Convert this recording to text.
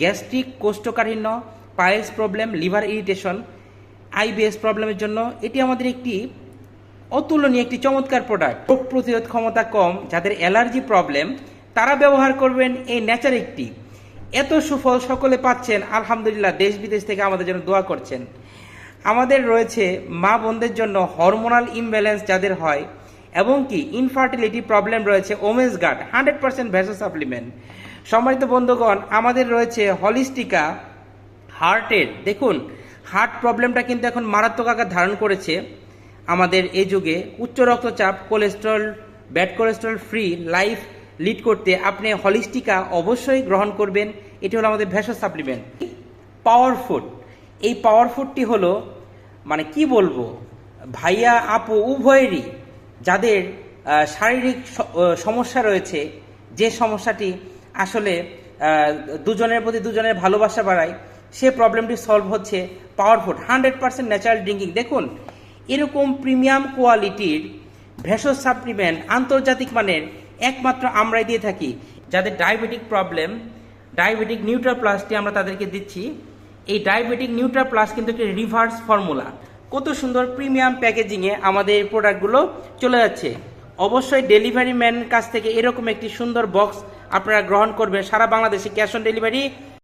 Gastric কোষ্ঠকাঠিন্য piles problem, liver irritation IBS প্রবলেমের জন্য এটি আমাদের একটি অতুলনীয়, একটি চমৎকার প্রোডাক্ট রোগ প্রতিরোধ ক্ষমতা কম, যাদের অ্যালার্জি প্রবলেম তারা ব্যবহার করবেন এই ন্যাচার একটি এত সুফল সকলে পাচ্ছেন, আলহামদুলিল্লাহ, দেশ বিদেশ থেকে আমাদের জন্য দোয়া করছেন। আমাদের রয়েছে মা বোনদের জন্য হরমোনাল ইমব্যালেন্স যাদের হয় এবং কি ইনফার্টিলিটি প্রবলেম রয়েছে women's guard hundred percent vaso supplement সম্মানিত বন্ধুগণ, আমাদের রয়েছে হলিস্টিকা হার্টের দেখুন হার্ট প্রবলেমটা কিন্তু এখন মারাত্মক আকার ধারণ করেছে আমাদের এই যুগে। উচ্চ রক্তচাপ cholesterol bad cholesterol free life lead করতে আপনি হলিস্টিকা অবশ্যই গ্রহণ করবেন। এটি হলো আমাদের ভেষজ সাপ্লিমেন্ট পাওয়ার ফুড এই পাওয়ার ফুডটি হলো মানে কি বলব, ভাইয়া, আপু, উভয়েরই যাদের শারীরিক সমস্যা রয়েছে, যে সমস্যাটি আসলে দুজনের প্রতি দুজনের ভালোবাসা বাড়ায়, সে প্রবলেমটি সলভ হচ্ছে power food hundred percent natural drinking দেখুন, এরকম প্রিমিয়াম কোয়ালিটির ভেষজ সাপ্লিমেন্ট আন্তর্জাতিক মানের একমাত্র আমরাই দিয়ে থাকি। যাদের ডায়াবেটিক প্রবলেম ডায়াবেটিক নিউট্রা প্লাসটি আমরা তাদেরকে দিচ্ছি। এই ডায়াবেটিক নিউট্রা প্লাস কিন্তু একটি রিভার্স ফর্মুলা কত সুন্দর প্রিমিয়াম প্যাকেজিংয়ে আমাদের এই প্রোডাক্টগুলো চলে যাচ্ছে। অবশ্যই ডেলিভারি ম্যান কাছ থেকে এরকম একটি সুন্দর বক্স আপনারা গ্রহণ করবেন। সারা বাংলাদেশে ক্যাশ অন ডেলিভারি।